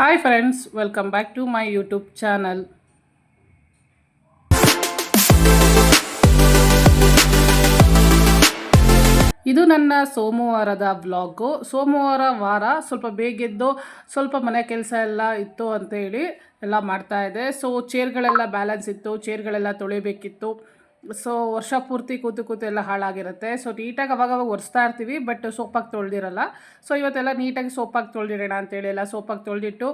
Hi friends welcome back to my YouTube channel ಇದು ನನ್ನ ಸೋಮವಾರದ ವ್ಲಾಗು ಸೋಮವಾರ ವಾರ ಸ್ವಲ್ಪ ಬೇಗೆದ್ದು ಸ್ವಲ್ಪ ಮನೆ ಕೆಲಸ ಎಲ್ಲ ಇತ್ತು ಅಂತೇಳಿ ಎಲ್ಲ ಮಾಡ್ತಾ ಇದೆ ಸೊ ಚೇರ್ಗಳೆಲ್ಲ ಬ್ಯಾಲೆನ್ಸ್ ಇತ್ತು ಚೇರ್ಗಳೆಲ್ಲ ತೊಳಿಬೇಕಿತ್ತು. ಸೊ ವರ್ಷ ಪೂರ್ತಿ ಕೂತು ಕೂತು ಎಲ್ಲ ಹಾಳಾಗಿರುತ್ತೆ. ಸೊ ನೀಟಾಗಿ ಅವಾಗವಾಗ ಅವಾಗ ಒರೆಸ್ತಾ ಇರ್ತೀವಿ ಬಟ್ ಸೋಪಾಗಿ ತೊಳೆದಿರಲ್ಲ. ಸೊ ಇವತ್ತೆಲ್ಲ ನೀಟಾಗಿ ಸೋಪಾಗಿ ತೊಳೆದಿರೋಣ ಅಂತೇಳಿ ಎಲ್ಲ ಸೋಪಾಗಿ ತೊಳೆದಿಟ್ಟು,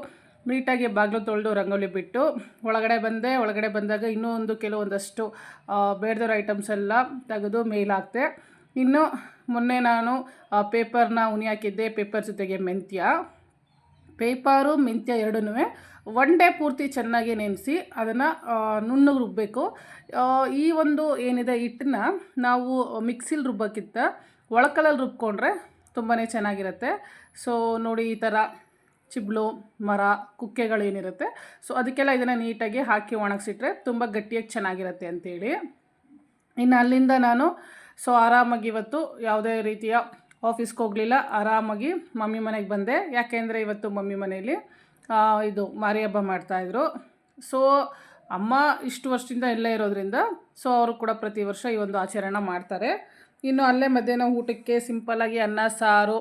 ನೀಟಾಗಿ ಬಾಗಿಲು ತೊಳೆದು ರಂಗೋಲಿ ಬಿಟ್ಟು, ಒಳಗಡೆ ಬಂದೆ, ಒಳಗಡೆ ಬಂದಾಗ ಇನ್ನೂ ಒಂದು ಕೆಲವೊಂದಷ್ಟು ಬೇಡದಿರೋ ಐಟಮ್ಸ್ ಎಲ್ಲ ತೆಗೆದು ಮೇಲಾಕ್ತೆ ಇನ್ನು ಮೊನ್ನೆ ನಾನು ಪೇಪರ್ನ ಉನಿ ಹಾಕಿದ್ದೆ ಪೇಪರ್ ಜೊತೆಗೆ ಮೆಂತ್ಯ. ಪೇಪರು, ಮಿಂತ್ಯ ಎರಡೂ ಒನ್ ಡೇ ಪೂರ್ತಿ ಚೆನ್ನಾಗಿ ನೆನೆಸಿ ಅದನ್ನು ನುಣ್ಣಗೆ ರುಬ್ಬಬೇಕು ಈ ಒಂದು ಏನಿದೆ ಹಿಟ್ಟನ್ನ ನಾವು ಮಿಕ್ಸಿಲಿ ರುಬ್ಬೋಕ್ಕಿಂತ ಒಳಕಲಲ್ಲಿ ರುಬ್ಕೊಂಡ್ರೆ ತುಂಬಾ ಚೆನ್ನಾಗಿರುತ್ತೆ. ಸೊ, ನೋಡಿ ಈ ಥರ ಚಿಬ್ಳು, ಮರ, ಕುಕ್ಕೆಗಳೇನಿರುತ್ತೆ. ಸೊ, ಅದಕ್ಕೆಲ್ಲ ಇದನ್ನು ನೀಟಾಗಿ ಹಾಕಿ ಒಣಗಿಸಿಟ್ರೆ ತುಂಬ ಗಟ್ಟಿಯಾಗಿ ಚೆನ್ನಾಗಿರುತ್ತೆ ಅಂತೇಳಿ. ಇನ್ನು ಅಲ್ಲಿಂದ ನಾನು, ಸೊ, ಆರಾಮಾಗಿ ಇವತ್ತು ಯಾವುದೇ ರೀತಿಯ ಆಫೀಸ್ಗೆ ಹೋಗಲಿಲ್ಲ, ಆರಾಮಾಗಿ ಮಮ್ಮಿ ಮನೆಗೆ ಬಂದೆ. ಯಾಕೆಂದರೆ ಇವತ್ತು ಮಮ್ಮಿ ಮನೆಯಲ್ಲಿ ಇದು ಮಾರಿ ಹಬ್ಬ ಮಾಡ್ತಾಯಿದ್ರು ಸೊ ಅಮ್ಮ ಇಷ್ಟು ವರ್ಷದಿಂದ ಇಲ್ಲೇ ಇರೋದ್ರಿಂದ ಸೊ ಅವರು ಕೂಡ ಪ್ರತಿ ವರ್ಷ ಈ ಒಂದು ಆಚರಣೆ ಮಾಡ್ತಾರೆ. ಇನ್ನು ಅಲ್ಲೇ ಮಧ್ಯಾಹ್ನ ಊಟಕ್ಕೆ ಸಿಂಪಲ್ಲಾಗಿ ಅನ್ನ, ಸಾರು,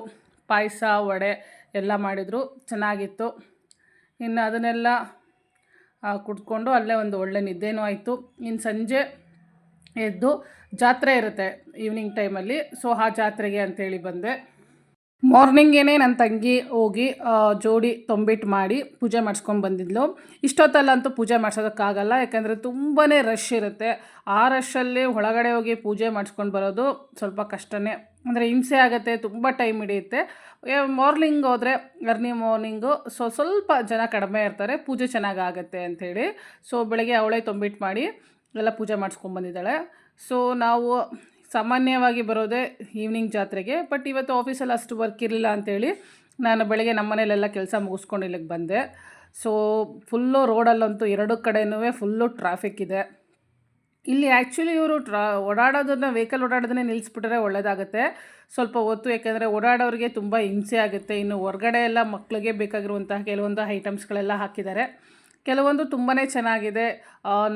ಪಾಯಸ, ವಡೆ ಎಲ್ಲ ಮಾಡಿದರು. ಚೆನ್ನಾಗಿತ್ತು. ಇನ್ನು ಅದನ್ನೆಲ್ಲ ಕುಡ್ಕೊಂಡು ಅಲ್ಲೇ ಒಂದು ಒಳ್ಳೆ ನಿದ್ದೆನೂ ಆಯಿತು. ಇನ್ನು ಸಂಜೆ ಎದ್ದು ಜಾತ್ರೆ ಇರುತ್ತೆ ಈವ್ನಿಂಗ್ ಟೈಮಲ್ಲಿ ಸೊ ಆ ಜಾತ್ರೆಗೆ ಅಂತೇಳಿ ಬಂದೆ. ಮಾರ್ನಿಂಗೇನೆ ನನ್ನ ತಂಗಿ ಹೋಗಿ ಜೋಡಿ ತೊಂಬಿಟ್ಟು ಮಾಡಿ ಪೂಜೆ ಮಾಡಿಸ್ಕೊಂಡು ಬಂದಿದ್ಲು. ಇಷ್ಟೊತ್ತಲ್ಲಂತೂ ಪೂಜೆ ಮಾಡ್ಸೋದಕ್ಕಾಗಲ್ಲ, ಯಾಕಂದರೆ ತುಂಬಾ ರಶ್ ಇರುತ್ತೆ. ಆ ರಶಲ್ಲಿ ಒಳಗಡೆ ಹೋಗಿ ಪೂಜೆ ಮಾಡಿಸ್ಕೊಂಡು ಬರೋದು ಸ್ವಲ್ಪ ಕಷ್ಟನೇ. ಅಂದರೆ ಹಿಂಸೆ ಆಗುತ್ತೆ, ತುಂಬ ಟೈಮ್ ಹಿಡಿಯುತ್ತೆ. ಮಾರ್ನಿಂಗ್ ಹೋದರೆ ಅರ್ನಿ ಮಾರ್ನಿಂಗು ಸೊ ಸ್ವಲ್ಪ ಜನ ಕಡಿಮೆ ಇರ್ತಾರೆ, ಪೂಜೆ ಚೆನ್ನಾಗಾಗತ್ತೆ ಅಂಥೇಳಿ ಸೊ ಬೆಳಗ್ಗೆ ಅವಳೇ ತೊಂಬಿಟ್ಟು ಮಾಡಿ ಎಲ್ಲ ಪೂಜೆ ಮಾಡಿಸ್ಕೊಂಬಂದಿದ್ದಾಳೆ ಸೊ ನಾವು ಸಾಮಾನ್ಯವಾಗಿ ಬರೋದೇ ಈವ್ನಿಂಗ್ ಜಾತ್ರೆಗೆ ಬಟ್ ಇವತ್ತು ಆಫೀಸಲ್ಲಿ ಅಷ್ಟು ವರ್ಕ್ ಇರಲಿಲ್ಲ ಅಂತೇಳಿ ನಾನು ಬೆಳಗ್ಗೆ ನಮ್ಮ ಮನೇಲೆಲ್ಲ ಕೆಲಸ ಮುಗಿಸ್ಕೊಂಡು ಇಲ್ಲಿಗೆ ಬಂದೆ. ಸೊ ಫುಲ್ಲು ರೋಡಲ್ಲಂತೂ ಎರಡು ಕಡೆಯೂ ಫುಲ್ಲು ಟ್ರಾಫಿಕ್ ಇದೆ. ಇಲ್ಲಿ ಆ್ಯಕ್ಚುಲಿ ಇವರು ಟ್ರಾ, ಓಡಾಡೋದನ್ನು ವೆಹಿಕಲ್ ಓಡಾಡೋದನ್ನೇ ನಿಲ್ಲಿಸ್ಬಿಟ್ರೆ ಒಳ್ಳೆಯದಾಗುತ್ತೆ ಸ್ವಲ್ಪ ಹೊತ್ತು, ಯಾಕೆಂದರೆ ಓಡಾಡೋರಿಗೆ ತುಂಬ ಹಿಂಸೆ ಆಗುತ್ತೆ. ಇನ್ನು ಹೊರಗಡೆ ಎಲ್ಲ ಮಕ್ಕಳಿಗೆ ಬೇಕಾಗಿರುವಂತಹ ಕೆಲವೊಂದು ಐಟಮ್ಸ್ಗಳೆಲ್ಲ ಹಾಕಿದ್ದಾರೆ. ಕೆಲವೊಂದು ತುಂಬಾ ಚೆನ್ನಾಗಿದೆ.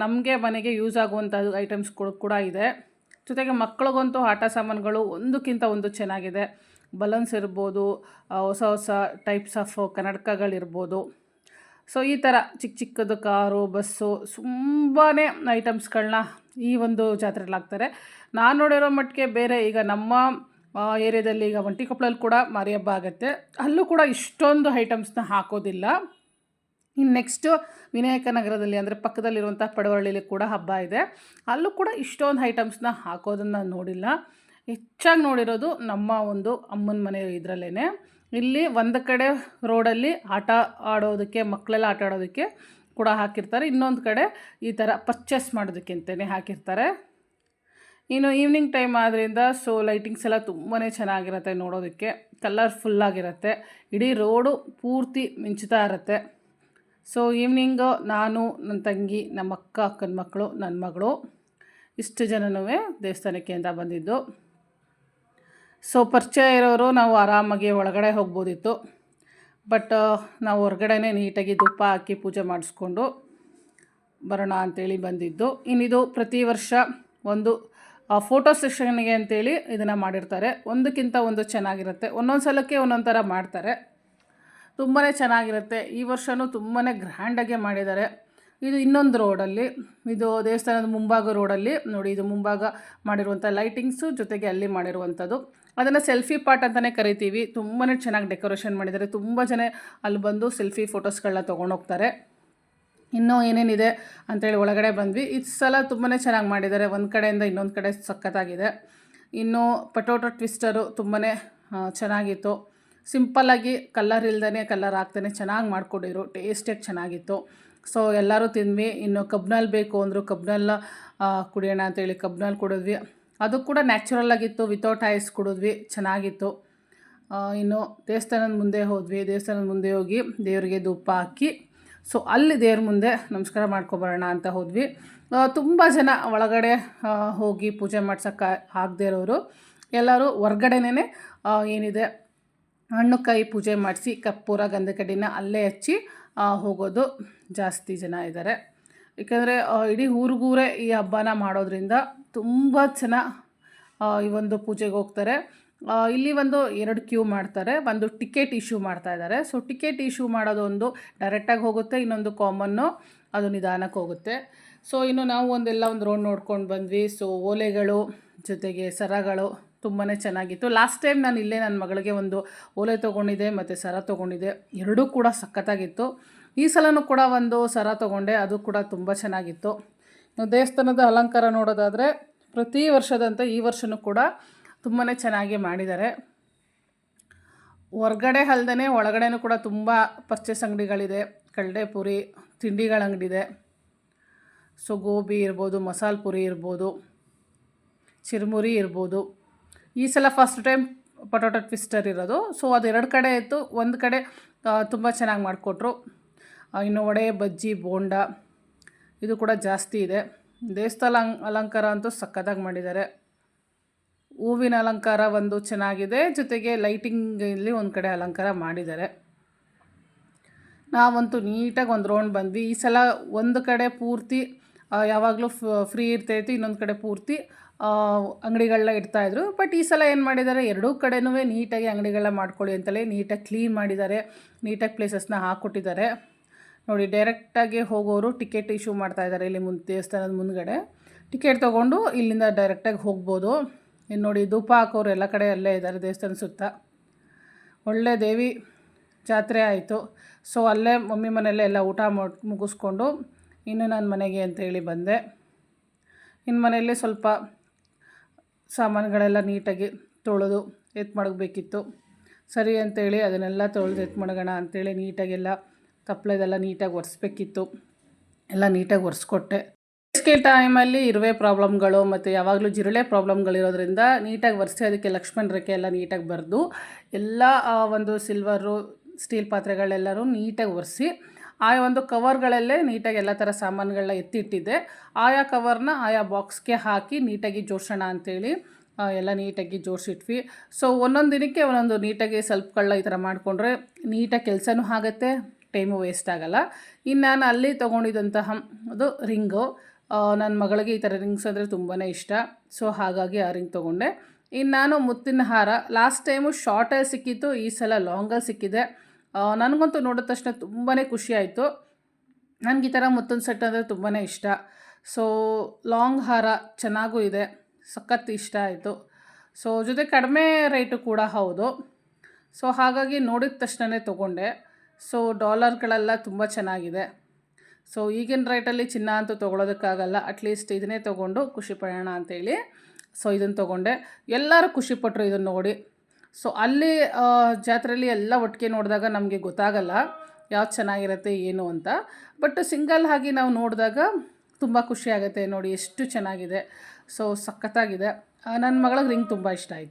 ನಮಗೆ ಮನೆಗೆ ಯೂಸ್ ಆಗುವಂಥ ಐಟಮ್ಸ್ ಕೂಡ ಇದೆ. ಜೊತೆಗೆ ಮಕ್ಕಳಿಗಂತೂ ಆಟ ಸಾಮಾನುಗಳು ಒಂದಕ್ಕಿಂತ ಒಂದು ಚೆನ್ನಾಗಿದೆ. ಬಲೂನ್ಸ್ ಇರ್ಬೋದು ಹೊಸ ಹೊಸ ಟೈಪ್ಸ್ ಆಫ್ ಕನ್ನಡಕಗಳಿರ್ಬೋದು. ಸೊ ಈ ಥರ ಚಿಕ್ಕ ಚಿಕ್ಕದು ಕಾರು ಬಸ್ಸು ತುಂಬಾ ಐಟಮ್ಸ್ಗಳನ್ನ ಈ ಒಂದು ಜಾತ್ರೆಯಲ್ಲಿ ಹಾಕ್ತಾರೆ. ನಾನು ನೋಡಿರೋ ಮಟ್ಟಿಗೆ ಬೇರೆ ಈಗ ನಮ್ಮ ಏರಿಯಾದಲ್ಲಿ ಈಗ ಒಂಟಿಕೊಪ್ಪಳಲ್ಲಿ ಕೂಡ ಮಾರಿ ಹಬ್ಬ ಆಗುತ್ತೆ. ಅಲ್ಲೂ ಕೂಡ ಇಷ್ಟೊಂದು ಐಟಮ್ಸ್ನ ಹಾಕೋದಿಲ್ಲ. ಇನ್ನು ನೆಕ್ಸ್ಟು ವಿನಾಯಕ ನಗರದಲ್ಲಿ ಅಂದರೆ ಪಕ್ಕದಲ್ಲಿರುವಂಥ ಪಡವಳ್ಳಿಲಿ ಕೂಡ ಹಬ್ಬ ಇದೆ. ಅಲ್ಲೂ ಕೂಡ ಇಷ್ಟೊಂದು ಐಟಮ್ಸ್ನ ಹಾಕೋದನ್ನು ನೋಡಿಲ್ಲ. ಹೆಚ್ಚಾಗಿ ನೋಡಿರೋದು ನಮ್ಮ ಒಂದು ಅಮ್ಮನ ಮನೆ ಇದರಲ್ಲೇ ಇಲ್ಲಿ ಒಂದು ಕಡೆ ರೋಡಲ್ಲಿ ಆಟ ಆಡೋದಕ್ಕೆ ಮಕ್ಕಳೆಲ್ಲ ಆಟ ಆಡೋದಕ್ಕೆ ಕೂಡ ಹಾಕಿರ್ತಾರೆ. ಇನ್ನೊಂದು ಕಡೆ ಈ ಥರ ಪರ್ಚೇಸ್ ಮಾಡೋದಕ್ಕೆ ಅಂತಲೇ ಹಾಕಿರ್ತಾರೆ. ಇನ್ನು ಈವ್ನಿಂಗ್ ಟೈಮ್ ಆದ್ದರಿಂದ ಸೊ ಲೈಟಿಂಗ್ಸ್ ಎಲ್ಲ ತುಂಬಾ ಚೆನ್ನಾಗಿರುತ್ತೆ ನೋಡೋದಕ್ಕೆ. ಕಲರ್ಫುಲ್ಲಾಗಿರುತ್ತೆ ಇಡೀ ರೋಡು ಪೂರ್ತಿ ಮಿಂಚುತ್ತಾ ಇರುತ್ತೆ. ಸೊ ಈವ್ನಿಂಗು ನಾನು, ನನ್ನ ತಂಗಿ, ನಮ್ಮ ಅಕ್ಕ, ಅಕ್ಕನ ಮಕ್ಕಳು, ನನ್ನ ಮಗಳು, ಇಷ್ಟು ಜನನೂ ದೇವಸ್ಥಾನಕ್ಕೆ ಅಂತ ಬಂದಿದ್ದು. ಸೊ ಪರಿಚಯ ಇರೋರು ನಾವು ಆರಾಮಾಗಿ ಒಳಗಡೆ ಹೋಗ್ಬೋದಿತ್ತು. ಬಟ್ ನಾವು ಹೊರಗಡೆನೇ ನೀಟಾಗಿ ಧೂಪ ಹಾಕಿ ಪೂಜೆ ಮಾಡಿಸ್ಕೊಂಡು ಬರೋಣ ಅಂತೇಳಿ ಬಂದಿದ್ದು. ಇನ್ನಿದು ಪ್ರತಿ ವರ್ಷ ಒಂದು ಫೋಟೋ ಸೆಷನ್ಗೆ ಅಂತೇಳಿ ಇದನ್ನು ಮಾಡಿರ್ತಾರೆ. ಒಂದಕ್ಕಿಂತ ಒಂದು ಚೆನ್ನಾಗಿರುತ್ತೆ. ಒಂದೊಂದು ಸಲಕ್ಕೆ ಒಂದೊಂದು ಥರ ಮಾಡ್ತಾರೆ. ತುಂಬಾ ಚೆನ್ನಾಗಿರುತ್ತೆ. ಈ ವರ್ಷವೂ ತುಂಬಾ ಗ್ರ್ಯಾಂಡಾಗೆ ಮಾಡಿದ್ದಾರೆ. ಇದು ಇನ್ನೊಂದು ರೋಡಲ್ಲಿ, ಇದು ದೇವಸ್ಥಾನದ ಮುಂಭಾಗ ರೋಡಲ್ಲಿ, ನೋಡಿ ಇದು ಮುಂಭಾಗ ಮಾಡಿರುವಂಥ ಲೈಟಿಂಗ್ಸು ಜೊತೆಗೆ ಅಲ್ಲಿ ಮಾಡಿರುವಂಥದ್ದು. ಅದನ್ನು ಸೆಲ್ಫಿ ಪಾರ್ಟ್ ಅಂತಲೇ ಕರಿತೀವಿ. ತುಂಬಾ ಚೆನ್ನಾಗಿ ಡೆಕೋರೇಷನ್ ಮಾಡಿದ್ದಾರೆ. ತುಂಬ ಜನ ಅಲ್ಲಿ ಬಂದು ಸೆಲ್ಫಿ ಫೋಟೋಸ್ಗಳನ್ನ ತೊಗೊಂಡೋಗ್ತಾರೆ ಇನ್ನೂ ಏನೇನಿದೆ ಅಂತೇಳಿ ಒಳಗಡೆ ಬಂದ್ವಿ. ಇದು ಸಲ ತುಂಬಾ ಚೆನ್ನಾಗಿ ಮಾಡಿದ್ದಾರೆ. ಒಂದು ಕಡೆಯಿಂದ ಇನ್ನೊಂದು ಕಡೆ ಸಖತ್ತಾಗಿದೆ. ಇನ್ನು ಪಟೋಟೊ ಟ್ವಿಸ್ಟರು ತುಂಬಾ ಚೆನ್ನಾಗಿತ್ತು. ಸಿಂಪಲ್ಲಾಗಿ ಕಲ್ಲರ್ ಇಲ್ದೇ ಕಲ್ಲರ್ ಹಾಕ್ದೇ ಚೆನ್ನಾಗಿ ಮಾಡ್ಕೊಂಡಿದ್ರು. ಟೇಸ್ಟಿಯಾಗಿ ಚೆನ್ನಾಗಿತ್ತು. ಸೊ ಎಲ್ಲರೂ ತಿಂದ್ವಿ. ಇನ್ನು ಕಬ್ನಲ್ಲಿ ಬೇಕು ಅಂದರು ಕಬ್ನಲ್ಲ ಕುಡಿಯೋಣ ಅಂತೇಳಿ ಕಬ್ನಲ್ಲಿ ಕುಡಿದ್ವಿ. ಅದು ಕೂಡ ನ್ಯಾಚುರಲ್ ಆಗಿತ್ತು. ವಿತೌಟ್ ಐಸ್ ಕುಡಿದ್ವಿ. ಚೆನ್ನಾಗಿತ್ತು. ಇನ್ನು ದೇವಸ್ಥಾನದ ಮುಂದೆ ಹೋದ್ವಿ. ದೇವಸ್ಥಾನದ ಮುಂದೆ ಹೋಗಿ ದೇವರಿಗೆ ಧೂಪ ಹಾಕಿ ಸೊ ಅಲ್ಲಿ ದೇವ್ರ ಮುಂದೆ ನಮಸ್ಕಾರ ಮಾಡ್ಕೊಬರೋಣ ಅಂತ ಹೋದ್ವಿ. ತುಂಬ ಜನ ಒಳಗಡೆ ಹೋಗಿ ಪೂಜೆ ಮಾಡ್ಸೋಕ್ಕೆ ಆಗದೇ ಇರೋರು. ಎಲ್ಲರೂ ಹೊರ್ಗಡೆನೇ ಏನಿದೆ ಹಣ್ಣು ಕಾಯಿ ಪೂಜೆ ಮಾಡಿಸಿ ಕಪ್ಪೂರ ಗಂಧಕಡ್ಡಿನ ಅಲ್ಲೇ ಹಚ್ಚಿ ಹೋಗೋದು ಜಾಸ್ತಿ ಜನ ಇದ್ದಾರೆ ಏಕೆಂದರೆ ಇಡೀ ಊರಿಗೂರೇ ಈ ಹಬ್ಬನ ಮಾಡೋದ್ರಿಂದ ತುಂಬ ಜನ ಈ ಒಂದು ಪೂಜೆಗೆ ಹೋಗ್ತಾರೆ. ಇಲ್ಲಿ ಒಂದು ಎರಡು ಕ್ಯೂ ಮಾಡ್ತಾರೆ, ಒಂದು ಟಿಕೆಟ್ ಇಶ್ಯೂ ಮಾಡ್ತಾ ಇದ್ದಾರೆ ಸೊ, ಟಿಕೆಟ್ ಇಶ್ಯೂ ಮಾಡೋದು ಒಂದು ಡೈರೆಕ್ಟಾಗಿ ಹೋಗುತ್ತೆ, ಇನ್ನೊಂದು ಕಾಮನ್ನು ಅದು ನಿಧಾನಕ್ಕೆ ಹೋಗುತ್ತೆ. ಸೊ, ಇನ್ನು ನಾವು ಒಂದೆಲ್ಲ ಒಂದು ರೋಡ್ ನೋಡ್ಕೊಂಡು ಬಂದ್ವಿ. ಸೊ, ಓಲೆಗಳು ಜೊತೆಗೆ ಸರಗಳು ತುಂಬಾ ಚೆನ್ನಾಗಿತ್ತು. ಲಾಸ್ಟ್ ಟೈಮ್ ನಾನು ಇಲ್ಲೇ ನನ್ನ ಮಗಳಿಗೆ ಒಂದು ಓಲೆ ತೊಗೊಂಡಿದ್ದೆ, ಮತ್ತು ಸರ ತೊಗೊಂಡಿದ್ದೆ. ಎರಡೂ ಕೂಡ ಸಖತ್ತಾಗಿತ್ತು. ಈ ಸಲನೂ ಕೂಡ ಒಂದು ಸರ ತೊಗೊಂಡೆ, ಅದು ಕೂಡ ತುಂಬ ಚೆನ್ನಾಗಿತ್ತು. ದೇವಸ್ಥಾನದ ಅಲಂಕಾರ ನೋಡೋದಾದರೆ, ಪ್ರತಿ ವರ್ಷದಂತೆ ಈ ವರ್ಷವೂ ಕೂಡ ತುಂಬಾ ಚೆನ್ನಾಗಿ ಮಾಡಿದ್ದಾರೆ. ಹೊರ್ಗಡೆ ಅಲ್ದೇ ಒಳಗಡೆನೂ ಕೂಡ ತುಂಬ ಪರ್ಚೇಸ್ ಅಂಗಡಿಗಳಿದೆ. ಕಡಲೆಪುರಿ ತಿಂಡಿಗಳ ಅಂಗಡಿದೆ. ಸೊ ಗೋಬಿ ಇರ್ಬೋದು, ಮಸಾಲೆ ಪುರಿ ಇರ್ಬೋದು, ಚಿರುಮುರಿ ಇರ್ಬೋದು. ಈ ಸಲ ಫಸ್ಟ್ ಟೈಮ್ ಪೊಟೊಟೊ ಟ್ವಿಸ್ಟರ್ ಇರೋದು. ಸೊ ಅದು ಎರಡು ಕಡೆ ಇತ್ತು. ಒಂದು ಕಡೆ ತುಂಬ ಚೆನ್ನಾಗಿ ಮಾಡಿಕೊಟ್ರು. ಇನ್ನು ವಡೆ, ಬಜ್ಜಿ, ಬೋಂಡ, ಇದು ಕೂಡ ಜಾಸ್ತಿ ಇದೆ. ದೇವಸ್ಥಾನ ಅಲಂ, ಅಲಂಕಾರ ಅಂತೂ ಸಖತ್ತಾಗಿ ಮಾಡಿದ್ದಾರೆ. ಹೂವಿನ ಅಲಂಕಾರ ಒಂದು ಚೆನ್ನಾಗಿದೆ. ಜೊತೆಗೆ ಲೈಟಿಂಗ್ ಇಲ್ಲಿ ಒಂದು ಕಡೆ ಅಲಂಕಾರ ಮಾಡಿದ್ದಾರೆ. ನಾವಂತೂ ನೀಟಾಗಿ ಒಂದು ರೌಂಡ್ ಬಂದ್ವಿ. ಈ ಸಲ ಒಂದು ಕಡೆ ಪೂರ್ತಿ ಯಾವಾಗಲೂ ಫ್ರೀ ಇರ್ತೈತಿ, ಇನ್ನೊಂದು ಕಡೆ ಪೂರ್ತಿ. ಅಂಗಡಿಗಳನ್ನ ಇಡ್ತಾಯಿದ್ರು ಬಟ್ ಈ ಸಲ ಏನು ಮಾಡಿದ್ದಾರೆ ಎರಡೂ ಕಡೆನೂ ನೀಟಾಗಿ ಅಂಗಡಿಗಳನ್ನ ಮಾಡ್ಕೊಳ್ಳಿ ಅಂತಲೇ ನೀಟಾಗಿ ಕ್ಲೀನ್ ಮಾಡಿದ್ದಾರೆ ನೀಟಾಗಿ ಪ್ಲೇಸಸ್ನ ಹಾಕ್ಕೊಟ್ಟಿದ್ದಾರೆ. ನೋಡಿ, ಡೈರೆಕ್ಟಾಗಿ ಹೋಗೋರು ಟಿಕೆಟ್ ಇಶ್ಯೂ ಮಾಡ್ತಾ ಇದ್ದಾರೆ ಇಲ್ಲಿ ಮುಂದೆ ದೇವಸ್ಥಾನದ ಮುಂದ್ಗಡೆ. ಟಿಕೆಟ್ ತೊಗೊಂಡು ಇಲ್ಲಿಂದ ಡೈರೆಕ್ಟಾಗಿ ಹೋಗ್ಬೋದು. ಇನ್ನು ನೋಡಿ ಧೂಪ ಹಾಕೋರು ಎಲ್ಲ ಕಡೆ ಅಲ್ಲೇ ಇದ್ದಾರೆ ದೇವಸ್ಥಾನ ಸುತ್ತ. ಒಳ್ಳೆ ದೇವಿ ಜಾತ್ರೆ ಆಯಿತು. ಸೊ, ಅಲ್ಲೇ ಮಮ್ಮಿ ಮನೆಯಲ್ಲೇ ಎಲ್ಲ ಊಟ ಮುಗಿಸ್ಕೊಂಡು ಇನ್ನು ನಾನು ಮನೆಗೆ ಅಂತೇಳಿ ಬಂದೆ. ಇನ್ನು ಮನೆಯಲ್ಲಿ ಸ್ವಲ್ಪ ಸಾಮಾನುಗಳೆಲ್ಲ ನೀಟಾಗಿ ತೊಳೆದು ಎತ್ತು ಮಡಗಬೇಕಿತ್ತು. ಸರಿ ಅಂತೇಳಿ ಅದನ್ನೆಲ್ಲ ತೊಳೆದು ಎತ್ತು ಮಡಗೋಣ ಅಂತೇಳಿ ನೀಟಾಗೆಲ್ಲ ತಪ್ಪಲೆದೆಲ್ಲ ನೀಟಾಗಿ ಒರೆಸ್ಬೇಕಿತ್ತು. ಎಲ್ಲ ನೀಟಾಗಿ ಒರೆಸ್ಕೊಟ್ಟೆ. ಬೇಸಿಗೆ ಟೈಮಲ್ಲಿ ಇರುವೆ ಪ್ರಾಬ್ಲಮ್ಗಳು ಮತ್ತು ಯಾವಾಗಲೂ ಜಿರಳೆ ಪ್ರಾಬ್ಲಮ್ಗಳಿರೋದ್ರಿಂದ ನೀಟಾಗಿ ಒರೆಸಿ ಅದಕ್ಕೆ ಲಕ್ಷ್ಮಣ ರೇಖೆ ಎಲ್ಲ ನೀಟಾಗಿ ಬರೆದು ಎಲ್ಲ ಒಂದು ಸಿಲ್ವರು ಸ್ಟೀಲ್ ಪಾತ್ರೆಗಳೆಲ್ಲರೂ ನೀಟಾಗಿ ಒರೆಸಿ ಆ ಒಂದು ಕವರ್ಗಳಲ್ಲೇ ನೀಟಾಗಿ ಎಲ್ಲ ಥರ ಸಾಮಾನುಗಳನ್ನ ಎತ್ತಿಟ್ಟಿದ್ದೆ. ಆಯಾ ಕವರ್ನ ಆಯಾ ಬಾಕ್ಸ್ಗೆ ಹಾಕಿ ನೀಟಾಗಿ ಜೋಡಿಸೋಣ ಅಂಥೇಳಿ ಎಲ್ಲ ನೀಟಾಗಿ ಜೋಡಿಸಿಟ್ವಿ. ಸೊ, ಒಂದೊಂದು ದಿನಕ್ಕೆ ಒಂದೊಂದು ನೀಟಾಗಿ ಸ್ವಲ್ಪಗಳನ್ನ ಈ ಥರ ಮಾಡಿಕೊಂಡ್ರೆ ನೀಟಾಗಿ ಕೆಲಸನೂ ಆಗುತ್ತೆ, ಟೈಮು ವೇಸ್ಟ್ ಆಗಲ್ಲ. ಇನ್ನು ನಾನು ಅಲ್ಲಿ ತೊಗೊಂಡಿದ್ದಂತಹ ಅದು ರಿಂಗು ನನ್ನ ಮಗಳಿಗೆ ಈ ಥರ ರಿಂಗ್ಸ್ ಅಂದರೆ ತುಂಬಾ ಇಷ್ಟ. ಸೊ, ಹಾಗಾಗಿ ಆ ರಿಂಗ್ ತೊಗೊಂಡೆ. ಇನ್ನು ನಾನು ಮುತ್ತಿನ ಹಾರ, ಲಾಸ್ಟ್ ಟೈಮು ಶಾರ್ಟಲ್ಲಿ ಸಿಕ್ಕಿತ್ತು, ಈ ಸಲ ಲಾಂಗಲ್ಲಿ ಸಿಕ್ಕಿದೆ. ನನಗಂತೂ ನೋಡಿದ ತಕ್ಷಣ ತುಂಬಾ ಖುಷಿ ಆಯಿತು. ನನಗೆ ಈ ಥರ ಮತ್ತೊಂದು ಸೆಟ್ ಅಂದರೆ ತುಂಬಾ ಇಷ್ಟ. ಸೊ ಲಾಂಗ್ ಹಾರ ಚೆನ್ನಾಗೂ ಇದೆ. ಸಖತ್ ಇಷ್ಟ ಆಯಿತು. ಸೊ ಜೊತೆ ಕಡಿಮೆ ರೇಟು ಕೂಡ ಹೌದು. ಸೊ ಹಾಗಾಗಿ ನೋಡಿದ ತಕ್ಷಣವೇ ತೊಗೊಂಡೆ. ಸೊ ಡಾಲರ್ಗಳೆಲ್ಲ ತುಂಬ ಚೆನ್ನಾಗಿದೆ. ಸೊ ಈಗಿನ ರೇಟಲ್ಲಿ ಚಿನ್ನ ಅಂತೂ ತೊಗೊಳೋದಕ್ಕಾಗಲ್ಲ. ಅಟ್ಲೀಸ್ಟ್ ಇದನ್ನೇ ತೊಗೊಂಡು ಖುಷಿ ಪಡೋಣ ಅಂತೇಳಿ. ಸೊ ಇದನ್ನು ತೊಗೊಂಡೆ. ಎಲ್ಲರೂ ಖುಷಿಪಟ್ಟರು ಇದನ್ನು ನೋಡಿ. ಸೊ ಅಲ್ಲಿ ಜಾತ್ರೆಯಲ್ಲಿ ಎಲ್ಲ ಒಟ್ಟಿಗೆ ನೋಡಿದಾಗ ನಮಗೆ ಗೊತ್ತಾಗಲ್ಲ ಯಾವ್ದು ಚೆನ್ನಾಗಿರುತ್ತೆ, ಏನು ಅಂತ. ಬಟ್ ಸಿಂಗಲ್ ಆಗಿ ನಾವು ನೋಡಿದಾಗ ತುಂಬ ಖುಷಿ ಆಗುತ್ತೆ, ನೋಡಿ ಎಷ್ಟು ಚೆನ್ನಾಗಿದೆ. ಸೊ ಸಖತ್ತಾಗಿದೆ. ನನ್ನ ಮಗಳಿಗೆ ರಿಂಗ್ ತುಂಬ ಇಷ್ಟ ಆಯಿತು.